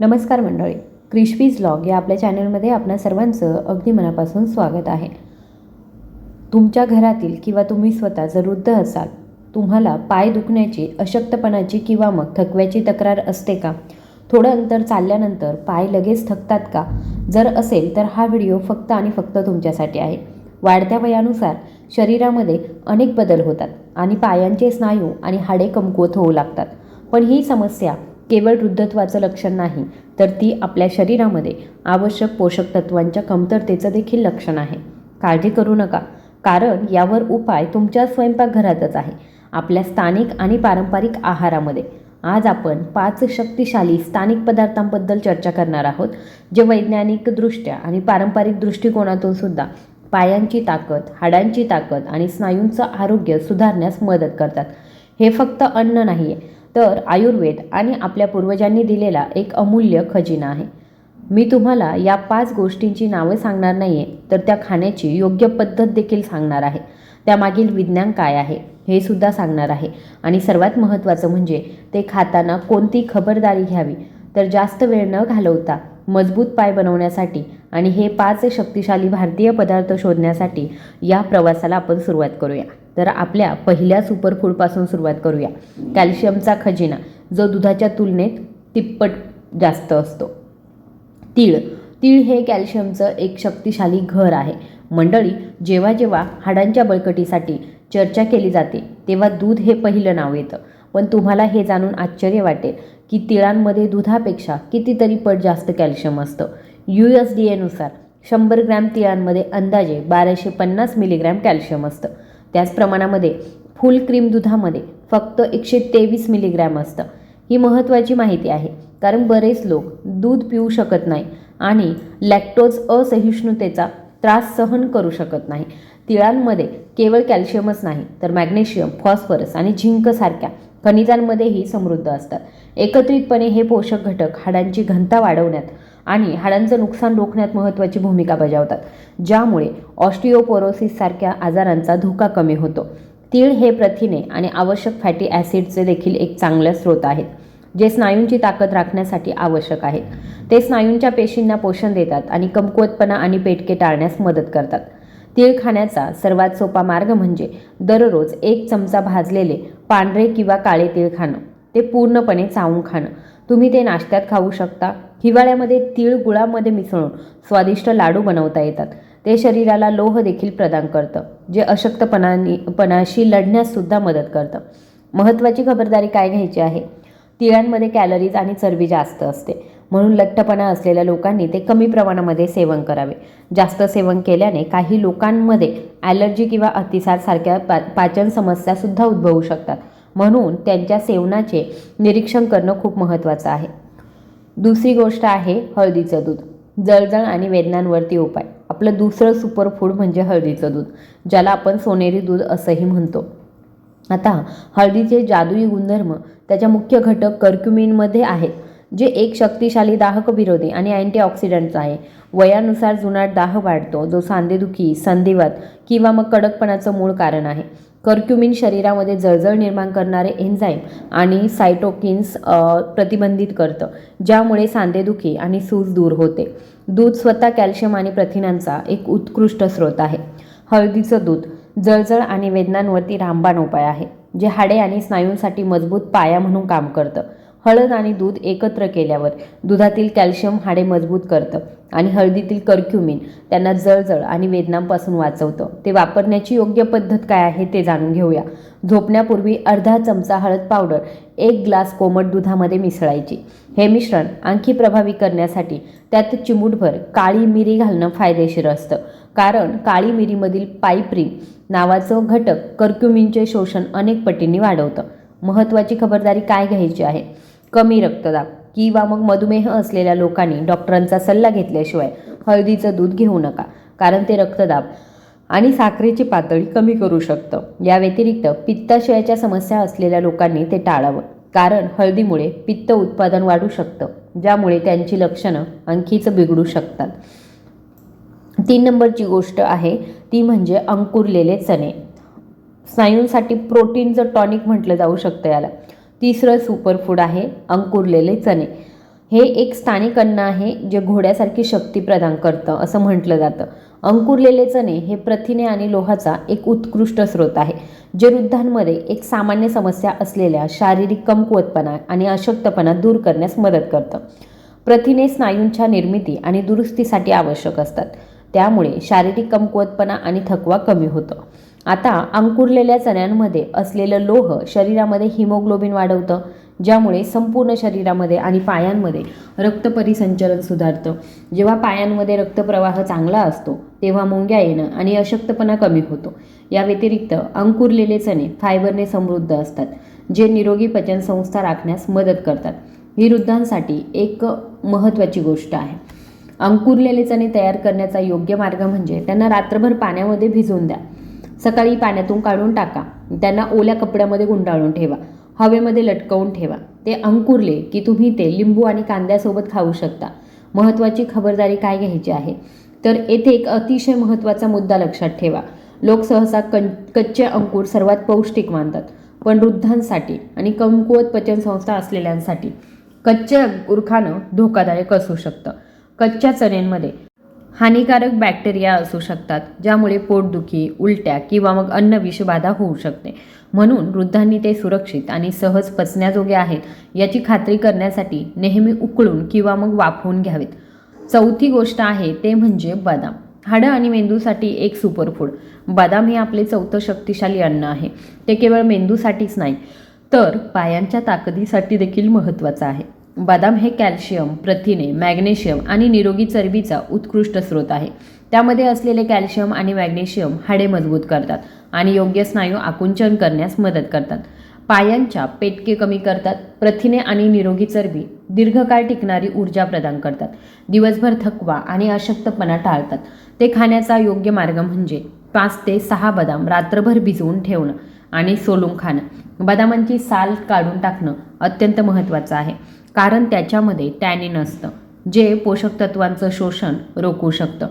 नमस्कार मंडळी क्रिशपीज लॉग या आपल्या चॅनलमध्ये आपणा सर्वांचं अगदी मनापासून स्वागत आहे. तुमच्या घरातील किंवा तुम्ही स्वतः जर वृद्ध असाल तुम्हाला पाय दुखण्याची अशक्तपणाची किंवा मग थकव्याची तक्रार असते का? थोडं अंतर चालल्यानंतर पाय लगेच थकतात का? जर असेल तर हा व्हिडिओ फक्त आणि फक्त तुमच्यासाठी आहे. वाढत्या वयानुसार शरीरामध्ये अनेक बदल होतात आणि पायांचे स्नायू आणि हाडे कमकुवत होऊ लागतात. पण ही समस्या केवळ वृद्धत्वाचं लक्षण नाही तर ती आपल्या शरीरामध्ये आवश्यक पोषक तत्वांच्या कमतरतेचं देखील लक्षण आहे. काळजी करू नका कारण यावर उपाय तुमच्या स्वयंपाकघरातच आहे आपल्या स्थानिक आणि पारंपरिक आहारामध्ये. आज आपण पाच शक्तिशाली स्थानिक पदार्थांबद्दल चर्चा करणार आहोत जे वैज्ञानिकदृष्ट्या आणि पारंपरिक दृष्टिकोनातून सुद्धा पायांची ताकद हाडांची ताकद आणि स्नायूंचं आरोग्य सुधारण्यास मदत करतात. हे फक्त अन्न नाही आहे तर आयुर्वेद आणि आपल्या पूर्वजांनी दिलेला एक अमूल्य खजिना आहे. मी तुम्हाला या पाच गोष्टींची नावं सांगणार नाही आहे तर त्या खाण्याची योग्य पद्धत देखील सांगणार आहे. त्यामागील विज्ञान काय आहे हे सुद्धा सांगणार आहे. आणि सर्वात महत्त्वाचं म्हणजे ते खाताना कोणती खबरदारी घ्यावी? तर जास्त वेळ न घालवता मजबूत पाय बनवण्यासाठी आणि हे पाच शक्तिशाली भारतीय पदार्थ शोधण्यासाठी या प्रवासाला आपण सुरुवात करूया. तर आपल्या पहिल्या सुपरफूडपासून सुरुवात करूया. कॅल्शियमचा खजिना जो दुधाच्या तुलनेत तिप्पट जास्त असतो. तीळ तीळ हे कॅल्शियमचं एक शक्तिशाली घर आहे. मंडळी जेव्हा जेव्हा हाडांच्या बळकटीसाठी चर्चा केली जाते तेव्हा दूध हे पहिलं नाव येतं. पण तुम्हाला हे जाणून आश्चर्य वाटेल की तिळांमध्ये दुधापेक्षा कितीतरी पट जास्त कॅल्शियम असतं. यू एस डी एनुसार शंभर ग्रॅम तिळांमध्ये अंदाजे बाराशे पन्नास मिलीग्रॅम कॅल्शियम असतं. त्याच प्रमाणामध्ये फुल क्रीम दुधामध्ये फक्त एकशे तेवीस मिलीग्रॅम असतं. ही महत्त्वाची माहिती आहे कारण बरेच लोक दूध पिऊ शकत नाही आणि लॅक्टोज असहिष्णुतेचा त्रास सहन करू शकत नाही. तिळांमध्ये केवळ कॅल्शियमच नाही तर मॅग्नेशियम फॉस्फरस आणि झिंकसारख्या खनिजांमध्येही समृद्ध असतात. एकत्रितपणे हे पोषक घटक हाडांची घनता वाढवण्यात आणि हाडांचं नुकसान रोखण्यात महत्त्वाची भूमिका बजावतात ज्यामुळे ऑस्टिओपोरोसिससारख्या आजारांचा धोका कमी होतो. तीळ हे प्रथिने आणि आवश्यक फॅटी ॲसिडचे देखील एक चांगलं स्रोत आहेत जे स्नायूंची ताकद राखण्यासाठी आवश्यक आहेत. ते स्नायूंच्या पेशींना पोषण देतात आणि कमकुवतपणा आणि पेटके टाळण्यास मदत करतात. तीळ खाण्याचा सर्वात सोपा मार्ग म्हणजे दररोज एक चमचा भाजलेले पांढरे किंवा काळे तीळ खाणं. ते पूर्णपणे चावून खाणं. तुम्ही ते नाश्त्यात खाऊ शकता. हिवाळ्यामध्ये तीळ गुळामध्ये मिसळून स्वादिष्ट लाडू बनवता येतात. ते शरीराला लोह देखील प्रदान करतं जे अशक्तपणानी पणाशी लढण्याससुद्धा मदत करतं. महत्त्वाची खबरदारी काय घ्यायची आहे? तिळांमध्ये कॅलरीज आणि चरबी जास्त असते. म्हणून लठ्ठपणा असलेल्या लोकांनी ते कमी प्रमाणामध्ये सेवन करावे. जास्त सेवन केल्याने काही लोकांमध्ये ॲलर्जी किंवा अतिसारसारख्या पा पाचन समस्यासुद्धा उद्भवू शकतात. म्हणून त्यांच्या सेवनाचे निरीक्षण करणं खूप महत्त्वाचं आहे. दुसरी गोष्ट आहे हळदीचं दूध. जळजळ आणि वेदनांवरती उपाय. आपलं दुसरं सुपरफूड म्हणजे हळदीचं दूध ज्याला आपण सोनेरी दूध असंही म्हणतो. आता हळदीचे जादुई गुणधर्म त्याच्या मुख्य घटक कर्क्युमिनमध्ये आहेत. जे एक शक्तिशाली दाहक विरोधी आणि अँटीऑक्सिडंट्स आहे. वयानुसार जुनाट दाह वाढतो जो सांधेदुखी संधिवात किंवा मग कडकपणाचं मूळ कारण आहे. कर्क्युमिन शरीरामध्ये जळजळ निर्माण करणारे एन्झाईम आणि सायटोकिन्स प्रतिबंधित करतं ज्यामुळे सांधेदुखी आणि सूज दूर होते. दूध स्वतः कॅल्शियम आणि प्रथिनांचा एक उत्कृष्ट स्रोत आहे. हळदीचं दूध जळजळ आणि वेदनांवरती रामबाण उपाय आहे जे हाडे आणि स्नायूंसाठी मजबूत पाया म्हणून काम करतं. हळद आणि दूध एकत्र केल्यावर दुधातील कॅल्शियम हाडे मजबूत करतं आणि हळदीतील कर्क्युमिन त्यांना जळजळ आणि वेदनांपासून वाचवतं. ते वापरण्याची योग्य पद्धत काय आहे ते जाणून घेऊया. झोपण्यापूर्वी अर्धा चमचा हळद पावडर एक ग्लास कोमट दुधामध्ये मिसळायची. हे मिश्रण आणखी प्रभावी करण्यासाठी त्यात चिमूटभर काळी मिरी घालणं फायदेशीर असतं. कारण काळी मिरीमधील पायप्रिन नावाचं घटक कर्क्युमिनचे शोषण अनेक पटींनी वाढवतं. महत्त्वाची खबरदारी काय घ्यायची आहे? कमी रक्तदाब किंवा मग मधुमेह असलेल्या लोकांनी डॉक्टरांचा सल्ला घेतल्याशिवाय हळदीचं दूध घेऊ नका कारण ते रक्तदाब आणि साखरेची पातळी कमी करू शकतं. या व्यतिरिक्त पित्ताशयाच्या समस्या असलेल्या लोकांनी ते टाळावं कारण हळदीमुळे पित्त उत्पादन वाढू शकतं ज्यामुळे त्यांची लक्षणं आणखीच बिघडू शकतात. तीन नंबरची गोष्ट आहे ती म्हणजे अंकुरलेले चणे. स्नायूंसाठी प्रोटीनचं टॉनिक म्हटलं जाऊ शकतं याला. तिसरं सुपरफूड आहे अंकुरलेले चणे. हे एक स्थानिक अन्न आहे जे घोड्यासारखी शक्ती प्रदान करतं असं म्हटलं जातं. अंकुरलेले चणे हे प्रथिने आणि लोहाचा एक उत्कृष्ट स्रोत आहे जे वृद्धांमध्ये एक सामान्य समस्या असलेल्या शारीरिक कमकुवतपणा आणि अशक्तपणा दूर करण्यास मदत करतं. प्रथिने स्नायूंच्या निर्मिती आणि दुरुस्तीसाठी आवश्यक असतात त्यामुळे शारीरिक कमकुवतपणा आणि थकवा कमी होतो. आता अंकुरलेल्या चण्यांमध्ये असलेलं लोह शरीरामध्ये हिमोग्लोबिन वाढवतं ज्यामुळे संपूर्ण शरीरामध्ये आणि पायांमध्ये रक्तपरिसंचलन सुधारतं. जेव्हा पायांमध्ये रक्तप्रवाह चांगला असतो तेव्हा मुंग्या येणं आणि अशक्तपणा कमी होतो. या व्यतिरिक्त अंकुरलेले चणे फायबरने समृद्ध असतात जे निरोगी पचनसंस्था राखण्यास मदत करतात. ही वृद्धांसाठी एक महत्त्वाची गोष्ट आहे. अंकुरलेले चणे तयार करण्याचा योग्य मार्ग म्हणजे त्यांना रात्रभर पाण्यामध्ये भिजवून द्या. सकाळी पाण्यातून काढून टाका. त्यांना ओल्या कपड्यामध्ये गुंडाळून ठेवा. हवेमध्ये लटकवून ठेवा. ते अंकुरले की तुम्ही ते लिंबू आणि कांद्यासोबत खाऊ शकता. महत्त्वाची खबरदारी काय घ्यायची आहे? तर येथे एक अतिशय महत्त्वाचा मुद्दा लक्षात ठेवा. लोक सहसा कं कच्चे अंकुर सर्वात पौष्टिक मानतात. पण वृद्धांसाठी आणि कमकुवत पचनसंस्था असलेल्यांसाठी कच्चे अंकुर खाणं धोकादायक असू शकतं. कच्च्या चण्यांमध्ये हानिकारक बॅक्टेरिया असू शकतात ज्यामुळे पोटदुखी उलट्या किंवा मग अन्न विषबाधा होऊ शकते. म्हणून वृद्धांनी ते सुरक्षित आणि सहज पचण्याजोगे आहेत याची खात्री करण्यासाठी नेहमी उकळून किंवा मग वाफवून घ्यावेत. चौथी गोष्ट आहे ते म्हणजे बदाम. हाडं आणि मेंदूसाठी एक सुपरफूड बदाम हे आपले चौथं शक्तिशाली अन्न आहे. ते केवळ मेंदूसाठीच नाही तर पायांच्या ताकदीसाठी देखील महत्त्वाचं आहे. बदाम हे कॅल्शियम प्रथिने मॅग्नेशियम आणि निरोगी चरबीचा उत्कृष्ट स्रोत आहे. त्यामध्ये असलेले कॅल्शियम आणि मॅग्नेशियम हाडे मजबूत करतात आणि योग्य स्नायू आकुंचन करण्यास मदत करतात. पायांच्या पेटके कमी करतात प्रथिने आणि निरोगी चरबी दीर्घकाळ टिकणारी ऊर्जा प्रदान करतात दिवसभर थकवा आणि अशक्तपणा टाळतात. ते खाण्याचा योग्य मार्ग म्हणजे पाच ते सहा बदाम रात्रभर भिजवून ठेवणं आणि सोलून खाणं. बदामांची साल काढून टाकणं अत्यंत महत्त्वाचं आहे. कारण त्याच्यामध्ये टॅनिन असतं जे पोषक तत्वांचं शोषण रोखू शकतं.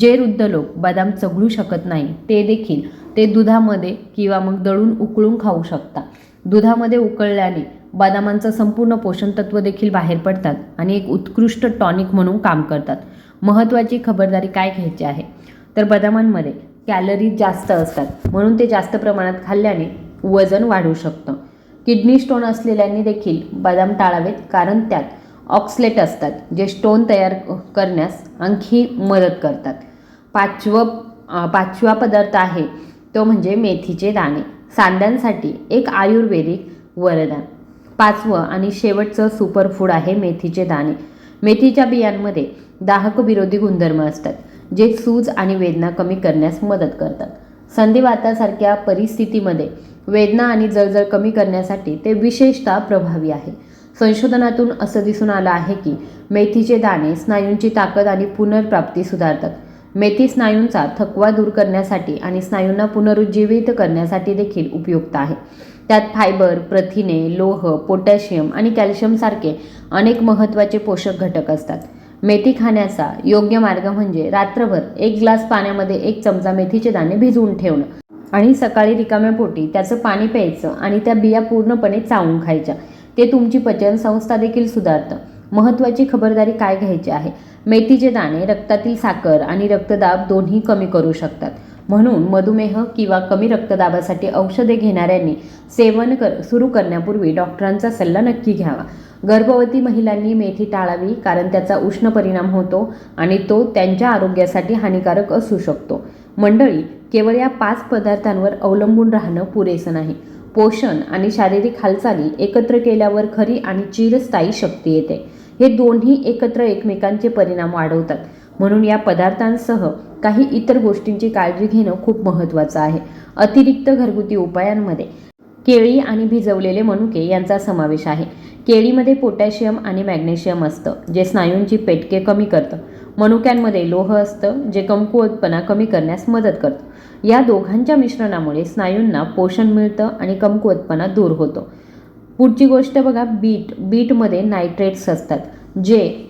जे वृद्ध लोक बदाम चघळू शकत नाही ते देखील ते दुधामध्ये किंवा मग दळून उकळून खाऊ शकता दुधामध्ये उकळल्याने बदामांचं संपूर्ण पोषण तत्व देखील बाहेर पडतात आणि एक उत्कृष्ट टॉनिक म्हणून काम करतात. महत्त्वाची खबरदारी काय घ्यायची आहे? तर बदामांमध्ये कॅलरीज जास्त असतात. म्हणून ते जास्त प्रमाणात खाल्ल्याने वजन वाढू शकतं. किडनी स्टोन असलेल्यांनी देखील बदाम टाळावेत कारण त्यात ऑक्सलेट असतात जे स्टोन तयार करण्यास आणखी मदत करतात. पाचवं पाचवा पदार्थ आहे तो म्हणजे मेथीचे दाणे. सांध्यांसाठी एक आयुर्वेदिक वरदान. पाचवं आणि शेवटचं सुपरफूड आहे मेथीचे दाणे. मेथीच्या बियांमध्ये दाहक विरोधी गुणधर्म असतात जे सूज आणि वेदना कमी करण्यास मदत करतात. संधिवातासारख्या परिस्थितीमध्ये वेदना आणि जळजळ कमी करण्यासाठी ते विशेषतः प्रभावी आहे. संशोधनातून असं दिसून आलं आहे की मेथीचे दाणे स्नायूंची ताकद आणि पुनर्प्राप्ती सुधारतात. मेथी स्नायूंचा थकवा दूर करण्यासाठी आणि स्नायूंना पुनरुज्जीवित करण्यासाठी देखील उपयुक्त आहे. त्यात फायबर प्रथिने लोह पोटॅशियम आणि कॅल्शियमसारखे अनेक महत्त्वाचे पोषक घटक असतात. मेथी खाण्याचा योग्य मार्ग म्हणजे रात्रभर एक ग्लास पाण्यामध्ये एक चमचा मेथीचे दाणे भिजवून ठेवणं. आणि सकाळी रिकाम्या पोटी त्याचं पाणी प्यायचं आणि त्या बिया पूर्णपणे चावून खायच्या. ते तुमची पचनसंस्था देखील सुधारतं. महत्त्वाची खबरदारी काय घ्यायची आहे? मेथीचे दाणे रक्तातील साखर आणि रक्तदाब दोन्ही कमी करू शकतात. म्हणून मधुमेह किंवा कमी रक्तदाबासाठी औषधे घेणाऱ्यांनी सेवन कर सुरू करण्यापूर्वी डॉक्टरांचा सल्ला नक्की घ्यावा. गर्भवती महिलांनी मेथी टाळावी कारण त्याचा उष्ण परिणाम होतो आणि तो त्यांच्या आरोग्यासाठी हानिकारक असू शकतो. मंडळी केवळ या पाच पदार्थांवर अवलंबून राहणं पुरेसं नाही. पोषण आणि शारीरिक हालचाली एकत्र केल्यावर खरी आणि चिरस्थायी शक्ती येते. हे दोन्ही एकत्र एकमेकांचे परिणाम वाढवतात. म्हणून या पदार्थांसह काही इतर गोष्टींची काळजी घेणं खूप महत्त्वाचं आहे. अतिरिक्त घरगुती उपायांमध्ये केळी आणि भिजवलेले मनुके यांचा समावेश आहे. केळीमध्ये पोटॅशियम आणि मॅग्नेशियम असतं जे स्नायूंची पेटके कमी करतं. मनुक्यांमध्ये लोह असतं जे कमकुवतपणा कमी करण्यास मदत करतं. या दोघांच्या मिश्रणामुळे स्नायूंना पोषण मिळतं आणि कमकुवतपणा दूर होतो. पुढची गोष्ट बघा बीट. बीटमध्ये नायट्रेट्स असतात जे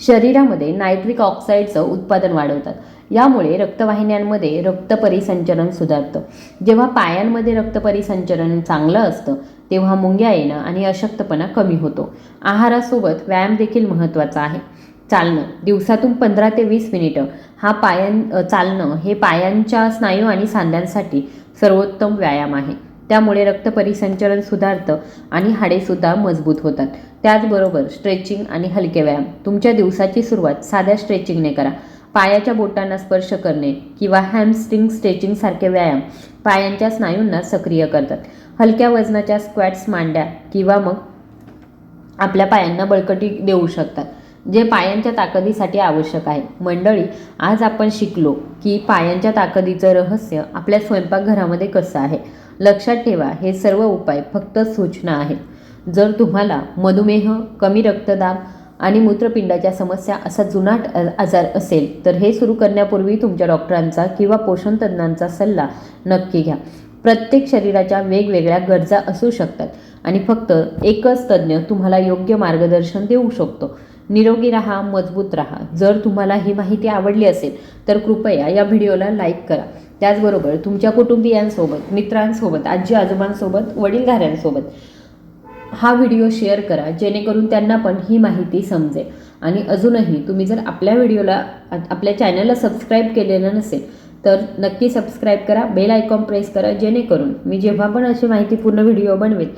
शरीरामध्ये नायट्रिक ऑक्साईडचं उत्पादन वाढवतात. यामुळे रक्तवाहिन्यांमध्ये रक्तपरिसंचरण सुधारतं. जेव्हा पायांमध्ये रक्तपरिसंचरण चांगलं असतं तेव्हा मुंग्या येणं आणि अशक्तपणा कमी होतो. आहारासोबत व्यायाम देखील महत्त्वाचा आहे. चालणं. दिवसातून पंधरा ते वीस मिनिटं. हा पायां चालणं हे पायांच्या स्नायू आणि सांध्यांसाठी सर्वोत्तम व्यायाम आहे. त्यामुळे रक्तपरिसंचलन सुधारतं आणि हाडेसुद्धा मजबूत होतात. त्याचबरोबर स्ट्रेचिंग आणि हलके व्यायाम. तुमच्या दिवसाची सुरुवात साध्या स्ट्रेचिंगने करा. पायाच्या बोटांना स्पर्श करणे किंवा हॅमस्ट्रिंग स्ट्रेचिंगसारखे व्यायाम पायांच्या स्नायूंना सक्रिय करतात. हलक्या वजनाच्या स्क्वॅट्स मांड्या किंवा मग आपल्या पायांना बळकटी देऊ शकतात. जे पायांच्या ताकदीसाठी आवश्यक आहे. मंडळी आज आपण शिकलो की पायांच्या ताकदीचं रहस्य आपल्या स्वयंपाकघरामध्ये कसं आहे. लक्षात ठेवा हे सर्व उपाय फक्त सूचना आहेत. जर तुम्हाला मधुमेह कमी रक्तदाब आणि मूत्रपिंडाच्या समस्या असा जुनाट आजार असेल तर हे सुरू करण्यापूर्वी तुमच्या डॉक्टरांचा किंवा पोषण तज्ज्ञांचा सल्ला नक्की घ्या. प्रत्येक शरीराच्या वेगवेगळ्या गरजा असू शकतात आणि फक्त एकच तज्ज्ञ तुम्हाला योग्य मार्गदर्शन देऊ शकतो. निरोगी राहा मजबूत राहा. जर तुम्हाला ही माहिती आवडली असेल तर कृपया या व्हिडिओला लाईक करा. त्याचबरोबर तुमच्या कुटुंबियांसोबत मित्रांसोबत आजी आजोबांसोबत वडीलधाऱ्यांसोबत हा व्हिडिओ शेअर करा जेणेकरून त्यांना पण ही माहिती समजेल. आणि अजूनही तुम्ही जर आपल्या व्हिडिओला आपल्या चॅनलला सबस्क्राईब केलेलं नसेल तर नक्की सबस्क्राईब करा बेल आयकॉन प्रेस करा जेणेकरून मी जेव्हा पण अशी माहितीपूर्ण व्हिडिओ बनवेल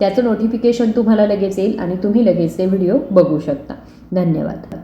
त्याचं नोटिफिकेशन तुम्हाला लगेच येईल आणि तुम्ही लगेच ते व्हिडिओ बघू शकता. धन्यवाद.